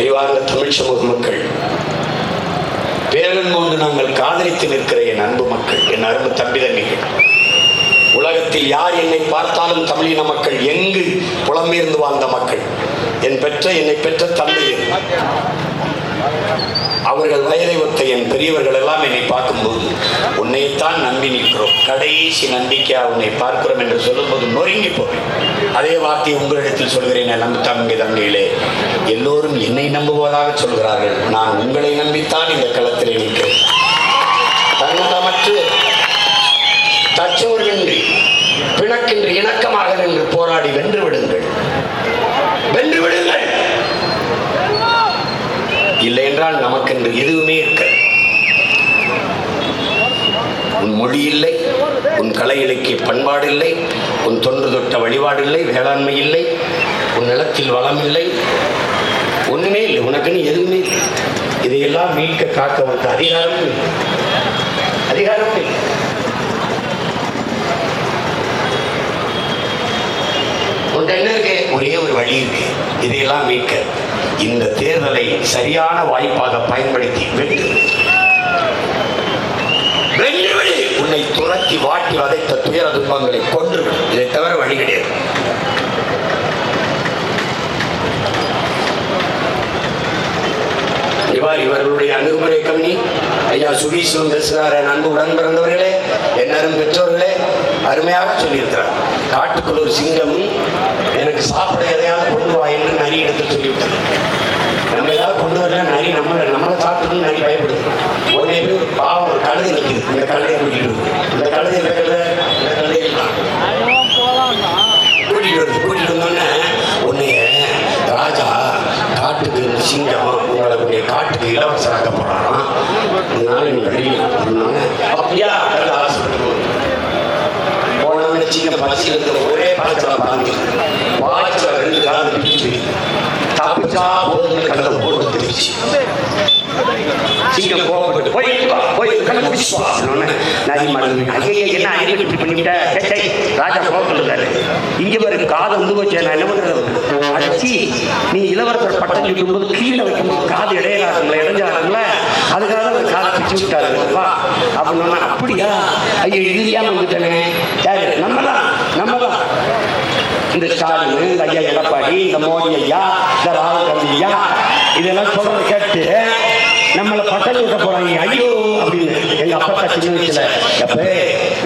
அறிவார்ந்த தமிழ் சமூக மக்கள். பேரன் கொண்டு நாங்கள் காதலித்து நிற்கிற என் அன்பு மக்கள் என் அரும்பு தம்பி தம்பிகள் உலகத்தில் யார் என்னை பார்த்தாலும் தமிழின மக்கள் எங்கு புலம்பெயர்ந்து வாழ்ந்த மக்கள்? என் பெற்ற என்னை பெற்ற தந்தையர் அவர்கள் வயதை ஒத்த என் பெரியவர்கள் எல்லாம் என்னை பார்க்கும்போது உன்னைத்தான் நம்பி நிற்கிறோம். கடைசி நம்பிக்கையாக உன்னை பார்க்கிறோம் என்று சொல்லும்போது நொறுங்கி போவேன். அதே வார்த்தை உங்களிடத்தில் சொல்கிறேன் நம்பி தம்பி தங்கையிலே எல்லோரும் என்னை நம்புவதாக சொல்கிறார்கள். நான் உங்களை நம்பித்தான் இந்த களத்திலே நிற்கிறேன். தன்னலமற்று தச்சோர்வின்றி பிணக்கின்றி இணக்கமாக நின்று போராடி வென்று விடுங்கள் வென்று விடுங்கள் இல்லை என்றால் நமக்கென்று எதுவுமே இருக்க உன் மொழி இல்லை உன் கலை இலக்கிய பண்பாடு இல்லை உன் தொன்று தொட்ட வழிபாடு இல்லை வேளாண்மை இல்லை உன் நிலத்தில் வளம் இல்லை ஒன்றுமே இல்லை உனக்குன்னு எதுவுமே இல்லை. இதையெல்லாம் மீட்க காக்க வந்த அதிகாரமும் இல்லை. அதிகாரமும் இல்லை. என்ன இருக்கு? ஒரே ஒரு வழி இருக்கு. இதையெல்லாம் மீட்க இந்த தேர்தலை சரியான வாய்ப்பாக பயன்படுத்தி வென்று வென்றுவிடு உன்னை துரத்தி வாட்டி வதைத்த துயர துன்பங்களை கொன்று இதை தவிர வழி கிடையாது. இவ்வாறு இவர்களுடைய அணுகுமுறை கம்மி. ஐயா சுபீஷும் பேசுகிறார் அன்பு உடன் பிறந்தவர்களே என்னரும் பெற்றோர்களே அருமையாக சொல்லியிருக்கிறார். காட்டுக்குள் ஒரு சிங்கம் எனக்கு சாப்பிட எதையாவது கொண்டு வா என்று நரி இடத்தில் சொல்லிவிட்டார் நம்ம ஏதாவது கொண்டு வரல நரி நம்ம நம்மளை சாப்பிட்டு நரி பயப்படுது. உடனே போய் பாவம் ஒரு கழுதை நிற்குது இந்த கழுதையை கூட்டிட்டு வருது. இந்த கழுதை இந்த கழுதை? இந்த கழுதை எல்லாம் கூட்டிட்டு வருது. கூட்டிட்டு வந்தோடனே உன்னைய ராஜா காட்டுக்கு இந்த சிங்கம் உங்களை காட்டுக்கு இளவரசராக்க போறாராம். அதனால நீ வெளியே அப்படியா கழுதை ஆசைப்பட்டு போகுது. பசியில் இருக்கிற ஒரே பாய்ச்சல பாருங்க பாய்ச்சல ரெண்டு காலம் பிடிச்சு தப்பிச்சா போதும் கழுதை போட்டு தெரிச்சு சீக்கிரம் கோபப்பட்டு போய் போய் ஐயா என்ன அறிவு இப்படி பண்ணிட்ட ராஜா இங்க பாரு காதை வந்து போச்சு நான் என்ன பண்றது? நீ இளவரசர் பட்டம் சொல்லும்போது கீழே வைக்கும்போது காது இடையிலாங்களே இடைஞ்சாங்களே அதுக்காக காதை விட்டாரு. வா அப்படியா? ஐயோ இது வந்துட்டேனே. நம்ம தான் நம்ம தான் இந்த ஸ்டாலின் இந்த ஐயா எடப்பாடி இந்த மோடி ஐயா இந்த ராகுல் காந்தி ஐயா இதெல்லாம் சொல்றதை கேட்டு நம்மளை பட்டம் விட்ட போறாங்க. ஐயோ அப்படின்னு எங்க அப்பா சின்ன வயசுல எப்ப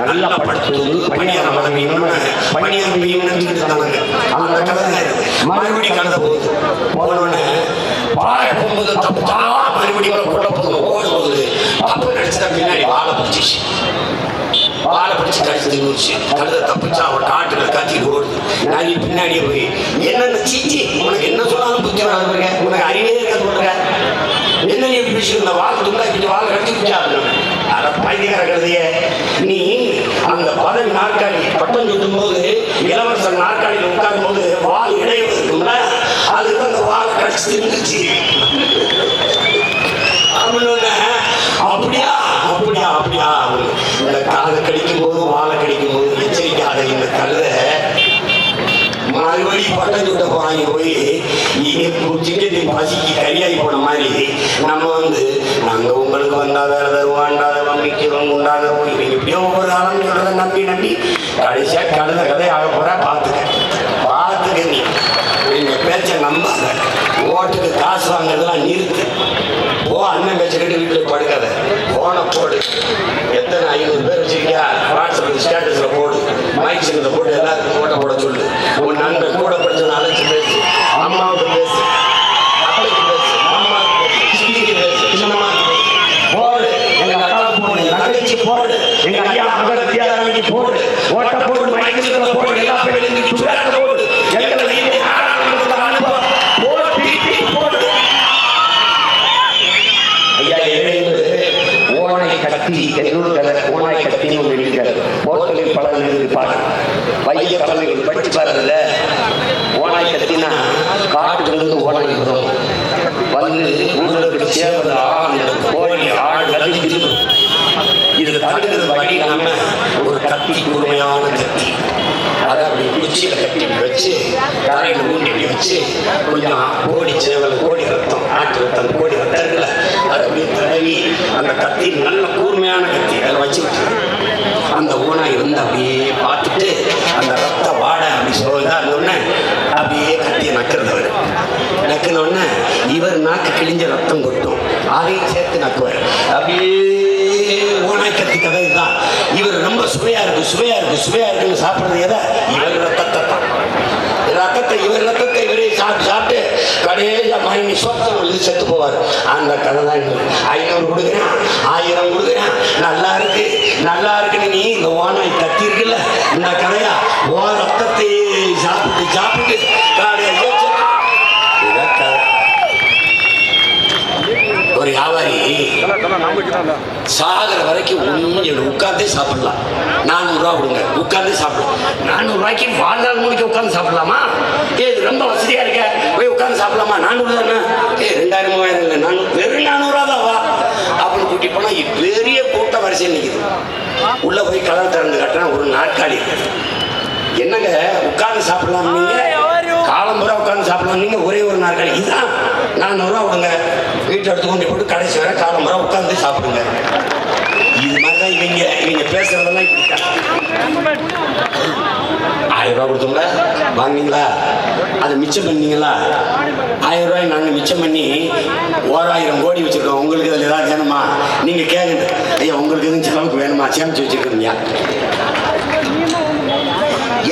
நல்லா படுத்து பணியாளர் பணியாளர் பணியாரம் சொன்னாங்க. அந்த கதை மறுபடியும் கடந்த போகுது. போனோடனே பாறை போகும்போது தப்பு. மறுபடியும் போகுது ஓடும் போது அப்ப நினைச்சா பின்னாடி வாழ பிடிச்சிச்சு. வாழை பிடிச்சு கடிச்சு நூச்சு கழுத தப்பிச்சா அவன் காட்டுல காத்திட்டு ஓடுது. நான் பின்னாடி பின்னாடியே போய் என்னென்ன சீச்சி உனக்கு என்ன சொன்னாலும் புத்தி வராதுங்க உனக்கு அறிவே இருக்க சொல்ற என்ன நீ இப்படி இந்த வாழை துண்டா இப்படி வாழை கடிச்சு பிடிச்சா அதை பைத்தியக்கார கழுதைய நீ அந்த பதவி நாற்காலி பட்டம் சுட்டும் போது இளவரசர் நாற்காலியில் உட்காரும் போது வால் இடையில இருக்கும்ல அதுக்கு அந்த வாழை கடிச்சு இருந்துச்சு அப்படின்னு அப்படியா? அப்படியா அப்படியா? இந்த காலை கடிக்கும் போது வாழை கடிக்கும் போது எச்சரிக்காத இந்த கழுதை மறுபடி பட்டம் சுட்ட போறாங்க போய் சிங்கத்தின் பசிக்கு கரியாகி போன மாதிரி நம்ம வந்து நாங்க உங்களுக்கு வந்தா வேலை தருவாண்டா வம்பிக்கிறோம் உண்டாத இவங்க எப்படியோ ஒவ்வொரு ஆளும் சொல்றத நம்பி நம்பி கடைசியா கழுத கதை ஆக போற பார்த்துக்க. பார்த்துக்க நீ. நீங்க பேச்ச நம்பாத. ஓட்டுக்கு காசு வாங்குறதுலாம் நீர் போ அண்ணன் பேச்சுக்கிட்டு வீட்டில் படுக்காத போன போடு எத்தனை ஐநூறு பேர் வச்சிருக்கியா? வாட்ஸ்அப் ஸ்டேட்டஸில் போடு. மைக் சின்னத்தை போட்டு எல்லாருக்கும் போட்ட போட சொல்லு. உன் நண்பன் கூட படிச்சவன் அழைச்சி பேசு. அம்மாவுக்கு பேசு அத்தைக்கு பேசு அம்மாவுக்கு பேசு சித்திக்கு பேசு சின்னம்மாவுக்கு பேசு போடு எங்க அக்காவுக்கு போடு எங்க தங்கச்சி போடு எங்க ஐயா மகள் வித்யாராணிக்கு போடு ஓட்ட போடு மைக் சின்னத்தை போடு எல்லா பேருக்கும் சுகாதார போடு எங்களை நீங்க ஆராய்ச்சி அனுபவம் போட்டு போடு ஐயா இறைந்து ஓனை கட்டி எண்ணூறு கதை ஓனாய் கட்டின்னு ஒன்று இருக்கிறது போர்க்களில் பல இருக்கு பாரு வைய கலமைகள் படிச்சு பாருங்கல்ல ஓனாய் கட்டினா காட்டுலேருந்து ஓனாய் வரும். வந்து ஊருக்கு சேவல் ஆடு கோழி ஆடு கட்டி திரும்பும் இது தடுக்கிறது வழி இல்லாம ஒரு கத்தி கூர்மையான கத்தி. அதை அப்படி குச்சியில கட்டி வச்சு தலையில ஊண்டி வச்சு கொஞ்சம் கோடி சேவல் கோடி ரத்தம் மாட்டு ரத்தம் கோடி ரத்தம் இருக்குல்ல அதை அப்படியே தடவி அந்த கத்தி நல்ல கூர்மையான கத்தி அதில் வச்சு அந்த ஓனாய் இருந்து அப்படியே பார்த்துட்டு அந்த சோதா இருந்தோடனே அப்படியே கத்திய நக்கிறது அவர் நக்கின உடனே இவர் நாக்கு கிழிஞ்ச ரத்தம் கொட்டும். அதையும் சேர்த்து நக்குவார். அப்படியே ஓனாய் கத்தி கதை இதுதான் இவர் ரொம்ப சுவையா இருக்கு சுவையா இருக்கு சுவையா இருக்குன்னு சாப்பிட்றது எதை? இவர் ரத்தத்தை தான். ரத்தத்தை இவர் ரத்தத்தை இவரே சாப்பிட்டு சாப்பிட்டு கடையில் மயங்கி சொத்தம் எழுதி செத்து போவார். அந்த கதை தான் ஐநூறு கொடுக்குறேன் ஆயிரம் கொடுக்குறேன். நல்லா இருக்கு நல்லா இருக்குன்னு நீ இந்த ஓனாய் சாகிற வரைக்கும் ஒன்றும் உட்கார்ந்தே சாப்பிடலாம். நானூறுரூவா கொடுங்க உட்கார்ந்தே சாப்பிடலாம். நானூறுரூவாய்க்கு வாழ்நாள் முடிக்க உட்கார்ந்து சாப்பிடலாமா? ஏ இது ரொம்ப வசதியா இருக்க. போய் உட்கார்ந்து சாப்பிடலாமா? நானூறு தானே ஏ ரெண்டாயிரம் மூவாயிரம் இல்லை நானூறு வெறும் நானூறுரூவா தான் வா. அப்படின்னு கூட்டி போனா பெரிய கூட்ட வரிசையில் நிற்குது உள்ள போய் கலர் திறந்து கட்டினா ஒரு நாற்காலி என்னங்க உட்கார்ந்து சாப்பிடலாம் நீங்க? காலம் பூரா உட்காந்து சாப்பிடலாம் நீங்க ஒரே ஒரு நாற்காலி இதுதான். நானூறுரூவா விடுங்க வீட்டை எடுத்து கொண்டு போட்டு கடைசி வரை காலம் பூரா உட்காந்து சாப்பிடுங்க. இது மாதிரி தான் இவங்க இவங்க பேசுறதெல்லாம் ஆயிரம் ரூபா கொடுத்தோம்ல? வாங்கினீங்களா? அதை மிச்சம் பண்ணீங்களா? ஆயிரம் ரூபாய் நாங்கள் மிச்சம் பண்ணி ஓராயிரம் கோடி வச்சுருக்கோம். உங்களுக்கு அதில் ஏதாவது வேணுமா? நீங்கள் கேளுங்க. ஐயா உங்களுக்கு எதுவும் செலவுக்கு வேணுமா? சேமிச்சு வச்சுருக்கீங்க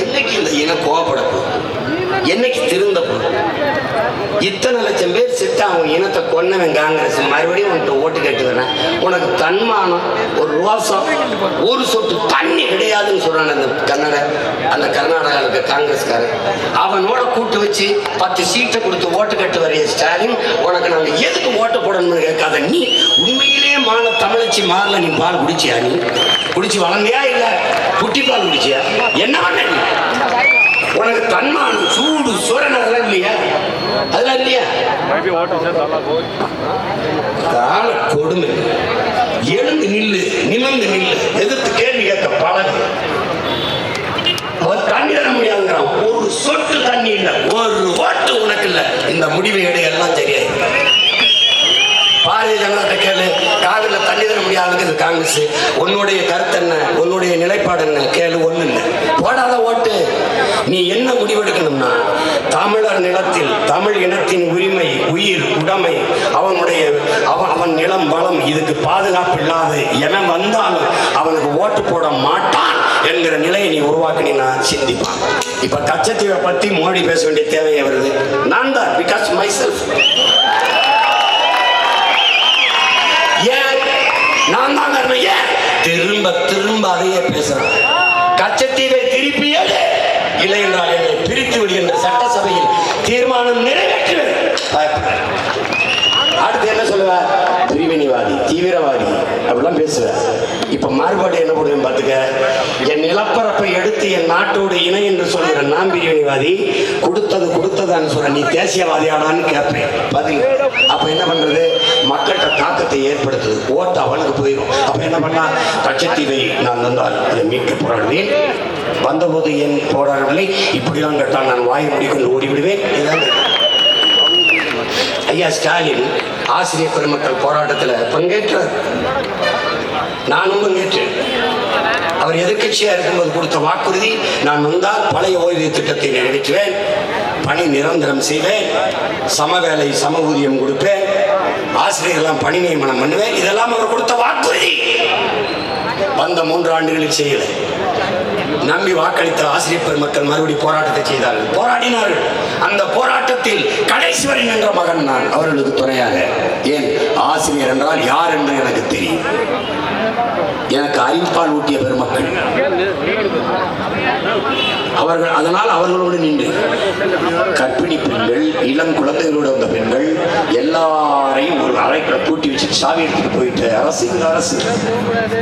என்னைக்கு இந்த இனம் கோவப்படக்கூடாது? என்னைக்கு திருந்த போறோம்? இத்தனை லட்சம் பேர் செத்து அவன் இனத்தை கொன்னவன் காங்கிரஸ் மறுபடியும் உன்கிட்ட ஓட்டு கேட்டு வரேன் உனக்கு தன்மானம் ஒரு ரோசம் ஒரு சொட்டு தண்ணி கிடையாதுன்னு சொல்றான் அந்த கன்னட அந்த கர்நாடகாவில் இருக்க காங்கிரஸ்காரன். அவனோட கூட்டு வச்சு பத்து சீட்டை கொடுத்து ஓட்டு கட்டு வரைய ஸ்டாலின் உனக்கு நாங்கள் எதுக்கு ஓட்டு போடணும்னு கேட்காத நீ? உண்மையிலேயே மான தமிழச்சி மாறல நீ பால் குடிச்சியா நீ? குடிச்சு வளர்ந்தியா இல்லை? குட்டி பால் குடிச்சியா? என்ன பண்ண நீ? உனக்கு தன்மானம் சூடு சுரண் அதெல்லாம் இல்லையா? அதெல்லாம் இல்லையா? கால கொடுமை. எழுந்து நில்லு நிமிர்ந்து நில்லு. எதிர்த்து கேள்வி கேட்க பழகு. அவன் தண்ணி தர முடியாதுங்கிறான். ஒரு சொட்டு தண்ணி இல்லை ஒரு ஓட்டு உனக்கு இல்லை. இந்த முடிவை எடு எல்லாம் சரியாயிடும் பாரதிய ஜனதா கேளு. காவிரில தண்ணி தர முடியாதுக்கு இது காங்கிரஸ். உன்னுடைய கருத்து என்ன? உன்னுடைய நிலைப்பாடு என்ன? கேளு ஒண்ணு இல்லை. போடாத ஓட்டு. நீ என்ன முடிவெடுக்கணும்னா தமிழர் நிலத்தில் தமிழ் இனத்தின் உரிமை உயிர் உடைமை அவனுடைய அவன் அவன் நிலம் வளம் இதுக்கு பாதுகாப்பு இல்லாது என வந்தாலும் அவனுக்கு ஓட்டு போட மாட்டான் என்கிற நிலையை நீ உருவாக்கினா சிந்திப்பான். இப்ப கச்சத்தீவை பத்தி மோடி பேச வேண்டிய தேவையே வருது. நான் தான் பிகாஸ் மை செல்ஃப் ஏன்? நான் தான் ஏன்? திரும்ப திரும்ப அதையே பேசுறேன். இல்லை என்றால் என்னை பிரித்து விடு என்ற சட்டசபையில் தீர்மானம் நிறைவேற்றுவேன் அடுத்து என்ன சொல்லுவ பிரிவினைவாதி தீவிரவாதி அப்படிலாம் பேசுவேன் இப்ப மாறுபாடு என்ன பண்ணுவேன் பாத்துக்க என் நிலப்பரப்பை எடுத்து என் நாட்டோடு இணை என்று சொல்கிற நான் பிரிவினைவாதி கொடுத்தது கொடுத்ததான்னு சொல்ற நீ தேசியவாதியானான்னு கேட்பேன். பதில். அப்ப என்ன பண்றது? மக்கள்கிட்ட தாக்கத்தை ஏற்படுத்துது. ஓட்டு அவனுக்கு போயிடும் அப்ப என்ன பண்ணா? கட்சத்தீவை நான் வந்தால் அதை மீட்க போராடுவேன். வந்தபோது என் போராடவில்லை இப்படிலாம் கேட்டால் நான் வாயை முடிக்கொண்டு ஓடிவிடுவேன். இதான் ஐயா ஸ்டாலின் ஆசிரியர் பெருமக்கள் போராட்டத்தில் பங்கேற்றார். நானும் பங்கேற்றேன். அவர் எதிர்க்கட்சியா இருக்கும்போது கொடுத்த வாக்குறுதி நான் வந்தால் பழைய ஓய்வு திட்டத்தை நிறைவேற்றுவேன் பணி நிரந்தரம் செய்வேன் சம வேலை சம ஊதியம் கொடுப்பேன் ஆசிரியர்கள்லாம் பணி நியமனம் பண்ணுவேன். இதெல்லாம் அவர் கொடுத்த வாக்குறுதி. வந்த மூன்று ஆண்டுகளில் செய்யலை. நம்பி வாக்களித்த ஆசிரியர் பெருமக்கள் மறுபடி போராட்டத்தை செய்தார்கள். போராடினார்கள். அந்த போராட்டத்தில் கடைசிவரின் என்ற மகன் நான் அவர்களுக்கு துணையாக. ஏன்? ஆசிரியர் என்றால் யார் என்று எனக்கு தெரியும். எனக்கு அறிவிப்பால் ஊட்டிய பெருமக்கள். அவர்கள் அதனால் அவர்களோடு நின்று. கற்பிணி பெண்கள் இளம் குழந்தைகளோடு வந்த பெண்கள் எல்லாரையும் ஒரு அறைக்குள்ள பூட்டி வச்சு சாவி எடுத்துட்டு போயிட்டு அரசு இந்த அரசு.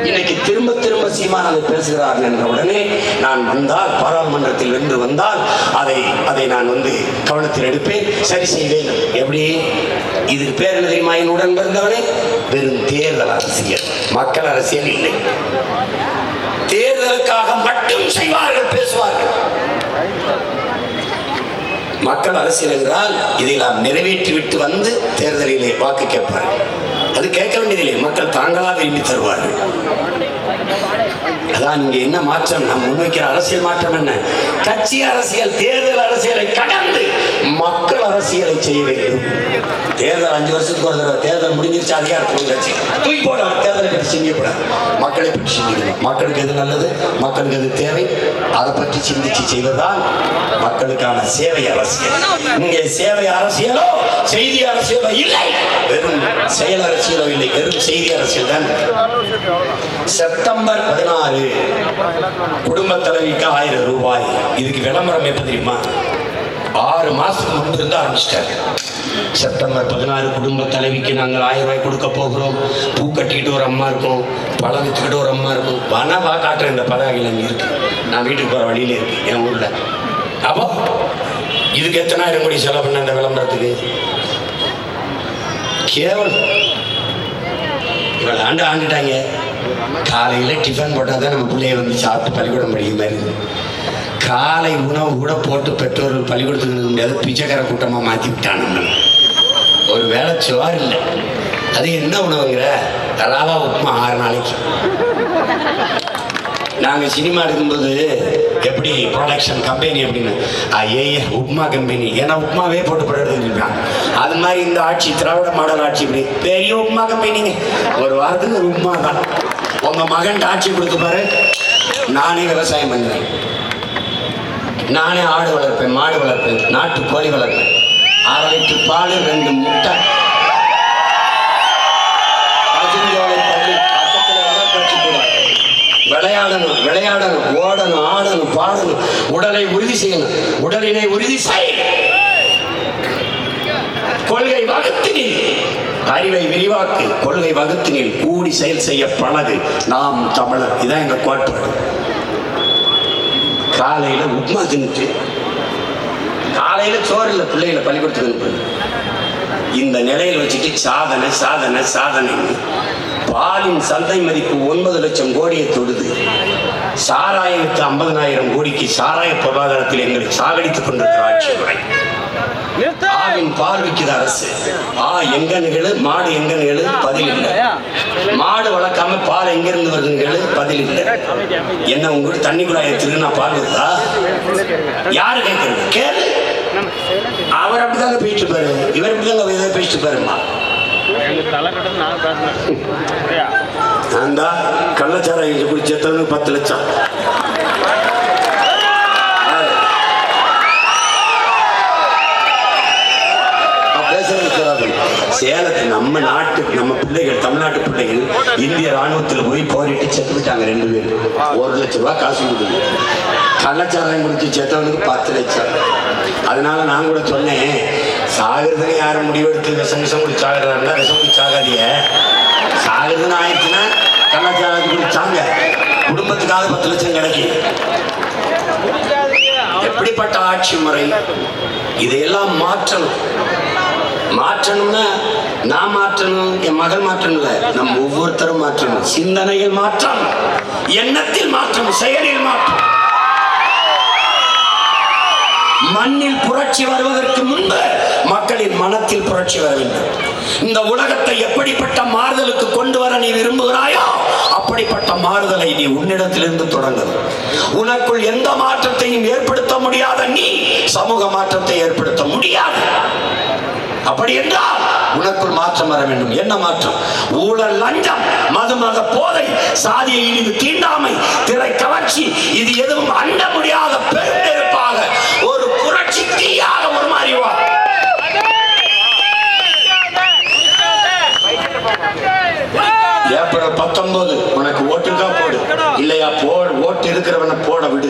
இன்னைக்கு திரும்ப திரும்ப சீமான் அதை பேசுகிறார்கள் என்ற உடனே நான் வந்தால் பாராளுமன்றத்தில் வென்று வந்தால் அதை அதை நான் வந்து கவனத்தில் எடுப்பேன். சரி செய்வேன். எப்படி? இதுக்கு பேர் என்ன தெரியுமா? என் உடன் பிறந்தவனே? வெறும் தேர்தல் அரசியல். மக்கள் அரசியல் இல்லை. தேர்தலுக்காக மட்டும் செய்வார்கள் பேசுவார்கள். மக்கள் அரசியல் என்றால் இதை நாம் நிறைவேற்றிவிட்டு வந்து தேர்தலிலே வாக்கு கேட்பார்கள். அது கேட்க வேண்டியதில்லை. மக்கள் தாங்களாக விரும்பி தருவார்கள். அதான் இங்க என்ன மாற்றம்? நாம் முன்வைக்கிற அரசியல் மாற்றம் என்ன? கட்சி அரசியல் தேர்தல் அரசியலை கடந்து மக்கள் அரசியலை செய்ய வேண்டும். தேர்தல் அஞ்சு வருஷத்துக்கு ஒரு தடவை. தேர்தல் முடிஞ்சிருச்சு அதிகாரத்துக்கு கட்சி. தூக்கி போட. தேர்தலை பற்றி சிந்திக்கப்படாது மக்களை பற்றி சிந்திக்கணும். மக்களுக்கு எது நல்லது? மக்களுக்கு எது தேவை? அதை பற்றி சிந்திச்சு செய்வதுதான் மக்களுக்கான சேவை அரசியல். இங்கே சேவை அரசியலோ செய்தி அரசியலோ இல்லை. வெறும் செயல் அரசியல் இல்லை வெறும் செய்தி அரசியல் தான். செப்டம்பர் பதினாறு குடும்ப தலைவிக்கு ஆயிரம் ரூபாய். இதுக்கு விளம்பரம் எப்ப தெரியுமா? ஆறு மாசத்துக்கு முன்பு இருந்து ஆரம்பிச்சிட்டாரு. செப்டம்பர் பதினாறு குடும்ப தலைவிக்கு நாங்கள் ஆயிரம் ரூபாய் கொடுக்க போகிறோம். பூ கட்டிக்கிட்டு ஒரு அம்மா இருக்கும் பழம் வித்துக்கிட்டு ஒரு அம்மா இருக்கும். வனவா காட்டுறேன் இந்த பதாகையில் அங்கே இருக்கு. நான் வீட்டுக்கு போகிற வழியில் இருக்கு என் ஊரில். அப்போ இதுக்கு எத்தனாயிரம் கோடி செலவு பண்ண இந்த விளம்பரத்துக்கு? கேவலம் இவளை ஆண்டு ஆண்டுட்டாங்க. காலையில் டிஃபன் போட்டால் தான் நம்ம பிள்ளைய வந்து சாப்பிட்டு பள்ளிக்கூடம் படிக்கிற மாதிரி காலை உணவு கூட போட்டு பெற்றோர்கள் பள்ளிக்கூடத்துக்கு நிற்க முடியாது. பிச்சைக்கார கூட்டமாக மாற்றி விட்டான் நம்ம ஒரு வேளை சோறு இல்லை. அது என்ன உணவுங்கிற? ரவா உப்புமா ஆறு நாளைக்கு. நாங்கள் சினிமா எடுக்கும்போது எப்படி ப்ரொடக்ஷன் கம்பெனி அப்படின்னு? ஐயே உப்மா கம்பெனி ஏன்னா உப்மாவே போட்டு படம் எடுத்துருக்காங்க அது மாதிரி இந்த ஆட்சி திராவிட மாடல் ஆட்சி இப்படி பெரிய உப்மா கம்பெனிங்க ஒரு வாரத்துக்கு ஒரு உப்மா தான். உங்க மகன் ஆட்சி கொடுத்து பாரு. நானே விவசாயம் பண்ணுவேன் நானே ஆடு வளர்ப்பேன் மாடு வளர்ப்பேன் நாட்டு கோழி வளர்ப்பேன். அரை லிட்டர் பால் ரெண்டு முட்டை. விளையாடணும் விளையாடணும் ஓடணும் ஆடணும் பாடணும் உடலை உறுதி செய்யணும் உடலினை உறுதி செய். கொள்கை வகுத்தினில் அறிவை விரிவாக்கு. கொள்கை வகுத்தினில் கூடி செயல் செய்ய பழகு. நாம் தமிழர் இதான் எங்க கோட்பாடு. காலையில உப்மா தின்னுட்டு காலையில சோறு இல்லை பிள்ளைகளை பள்ளிக்கூடத்துக்கு அனுப்புறது இந்த நிலையில் வச்சுட்டு சாதனை சாதனை சாதனை. பாலின் சந்தை மதிப்பு ஒன்பது லட்சம் கோடியை தொடுது. சாராயத்துக்கு ஐம்பதனாயிரம் கோடிக்கு சாராய பொருளாதாரத்தில் எங்களை சாகடித்துக் கொண்டிருக்கிற ஆட்சி முறை. ஆவின் பால் விற்கிற அரசு. ஆ எங்க நிகழு? மாடு எங்க நிகழு? பதில் இல்லை மாடு வளர்க்காம பால் எங்க இருந்து வருது நிகழு பதில் இல்லை என்ன உங்க வீட்டு தண்ணி குழாயை திருநா பால் வருதா? யாரு கேட்கறது கேளு! அவர் அப்படிதாங்க பேசிட்டு பாரு இவர் அப்படிதாங்க ஏதோ பேசிட்டு பாருமா தலைக்கட்டம் நான் பேசினேன் சரியா நான் தான் கள்ளச்சாராயம் இங்க குடிச்சு எத்தவனுக்கு பத்து லட்சம் சேலத்து நம்ம நாட்டு நம்ம பிள்ளைகள் தமிழ்நாட்டு பிள்ளைகள் இந்திய ராணுவத்தில் போய் போரிட்டு செத்துட்டாங்க ரெண்டு பேரும் ஒரு லட்ச ரூபாய் காசு கொடுக்குது. கள்ளச்சாரம் குடிச்சு செத்தவனுக்கு பத்து லட்சம். அதனால நான் கூட சொன்னேன் சாகிறதுன்னு யாரும் முடிவெடுத்து விஷம் விஷம் குடிச்சு சாகிறாருன்னா விஷம் குடிச்சு சாகாதிய சாகிறதுன்னு ஆயிடுச்சுன்னா கள்ளச்சாராயத்தை குடிச்சாங்க குடும்பத்துக்காக பத்து லட்சம் கிடைக்கும். எப்படிப்பட்ட ஆட்சி முறை? இதையெல்லாம் மாற்றணும். மாற்றணும்னா நான் மாற்றணும் என் மகள் மாற்றணும் நம் நம்ம ஒவ்வொருத்தரும் மாற்றணும். சிந்தனையில் மாற்றம் எண்ணத்தில் மாற்றம் செயலில் மாற்றம். மண்ணில் புரட்சி வருவதற்கு முன்பு மக்களின் மனத்தில் புரட்சி வர வேண்டும். இந்த உலகத்தை எப்படிப்பட்ட மாறுதலுக்கு கொண்டு வர நீ விரும்புகிறாயோ அப்படிப்பட்ட மாறுதலை நீ உன்னிடத்திலிருந்து தொடங்குது உனக்குள் எந்த மாற்றத்தையும் ஏற்படுத்த முடியாத நீ சமூக மாற்றத்தை ஏற்படுத்த முடியாது. அப்படி என்றால் உனக்குள் மாற்றம் வர வேண்டும். என்ன மாற்றம்? ஊழல் லஞ்சம் மதுமத போதை சாதிய இழிவு தீண்டாமை திரை கவர்ச்சி இது எதுவும் அண்ட முடியாத பெருந்தெருப்பாக ஒரு புரட்சி தீயாக ஒரு மாறி வா ஏப்ரல் பத்தொன்பது உனக்கு ஓட்டுக்கா போடு. இல்லையா போ ஓட்டு இருக்கிறவனை போட விடு.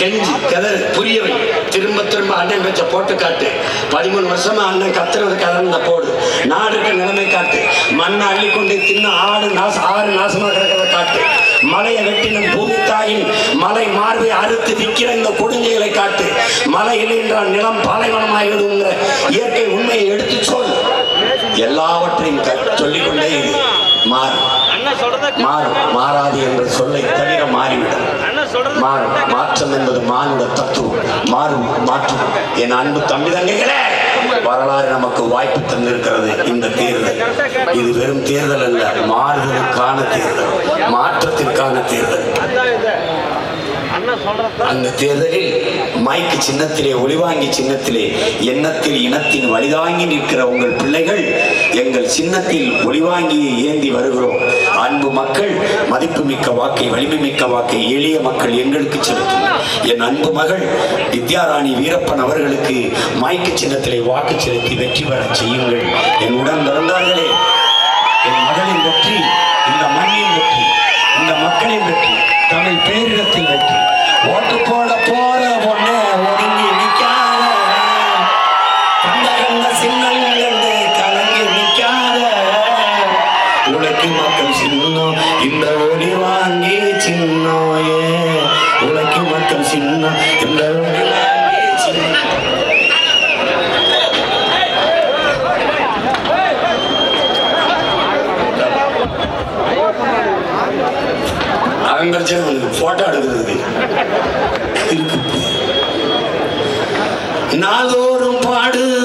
கெஞ்சி கதறு புரியவை. திரும்ப திரும்ப அண்ணன் வச்ச போட்டு காட்டு. பதிமூணு வருஷமா அண்ணன் கத்துறது கதறந்த போடு. நாடுக்கு நிலைமை காட்டு. மண்ணை அள்ளி கொண்டு தின்ன ஆடு நாச ஆறு நாசமா கிடக்கிறத காட்டு. மலையை வெட்டின பூமி தாயின் மலை மார்பை அறுத்து விற்கிற இந்த கொடுஞ்சைகளை காட்டு. மலை இல்லை என்றால் நிலம் பாலைவனமாகிடுங்கிற இயற்கை உண்மையை எடுத்து சொல். எல்லாவற்றையும் சொல்லிக்கொண்டே இரு. மாறும் மாறும் மாறாது என்ற சொல்லை தவிர மாறிவிடும். மாறும் மாற்றம் என்பது மானுட தத்துவம். மாறும் மாற்றும். என் அன்பு தம்பி தங்கைகளே வரலாறு நமக்கு வாய்ப்பு தந்திருக்கிறது இந்த தேர்தல் இது வெறும் தேர்தல் அல்ல மாறுதலுக்கான தேர்தல் மாற்றத்திற்கான தேர்தல் அதான் இது அண்ணன் சொல்றது அந்த தேர்தலில் மைக்கு சின்னத்திலே ஒளிவாங்கி சின்னத்திலே எண்ணத்தில் இனத்தின் வலிதாங்கி நிற்கிற உங்கள் பிள்ளைகள் எங்கள் சின்னத்தில் ஒளிவாங்கி ஏந்தி வருகிறோம். அன்பு மக்கள் மதிப்புமிக்க வாக்கை வலிமை மிக்க வாக்கை எளிய மக்கள் எங்களுக்கு செலுத்தும் என் அன்பு மகள் வித்யாராணி வீரப்பன் அவர்களுக்கு மைக்கு சின்னத்திலே வாக்கு செலுத்தி வெற்றி பெற செய்யுங்கள். என் உடன் பிறந்தார்களே என் மகளின் வெற்றி இந்த மண்ணின் வெற்றி இந்த மக்களின் வெற்றி தமிழ் பேரிடத்தில் நாள்தோறும் பாடு.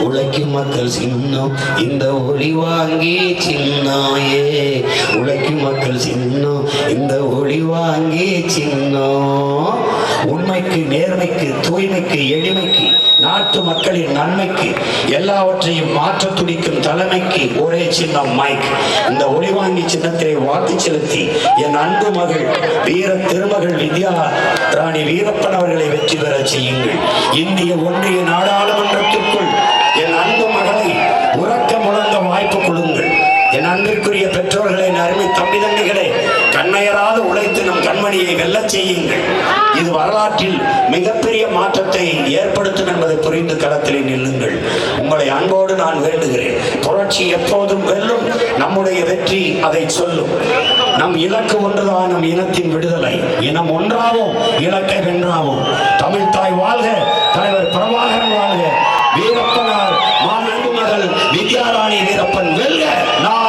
உழைக்கும் மக்கள் சின்னம் இந்த ஒளி வாங்கி சின்னாயே. உழைக்கும் மக்கள் சின்னம் இந்த ஒளி வாங்கி சின்னம் உண்மைக்கு நேர்மைக்கு தூய்மைக்கு எளிமைக்கு. நாட்டு மக்களின் நன்மைக்கு எல்லாவற்றையும் மாற்ற துடிக்கும் தலைமைக்கு ஒரே சின்னம் மைக். இந்த ஒளிவாங்கி சின்னத்தை வாழ்த்து செலுத்தி என் அன்பு மகள் வீர திருமகள் வித்யா ராணி வீரப்பன் அவர்களை வெற்றி பெற செய்யுங்கள். இந்திய ஒன்றிய நாடாளுமன்றத்திற்குள் என் அன்பு மகளை உறக்க முழங்க வாய்ப்பு கொடுங்கள். என் அன்பிற்குரிய பெற்றோர்களே அருமை தம்பி தம்பிகளே ஜெர்மனியை வெல்லச் செய்யுங்கள். இது வரலாற்றில் மிகப்பெரிய மாற்றத்தை ஏற்படுத்தும் என்பதை புரிந்து களத்திலே நில்லுங்கள். உங்களை அன்போடு நான் வேண்டுகிறேன். புரட்சி எப்போதும் வெல்லும். நம்முடைய வெற்றி அதை சொல்லும். நம் இலக்கு ஒன்றுதான் நம் இனத்தின் விடுதலை. இனம் ஒன்றாவும் இலக்கை வென்றாவும். தமிழ் தாய் வாழ்க. தலைவர் பிரபாகரன் வாழ்க. வீரப்பனார் மாநில மகள் வித்யாராணி வீரப்பன் வெல்க. நான்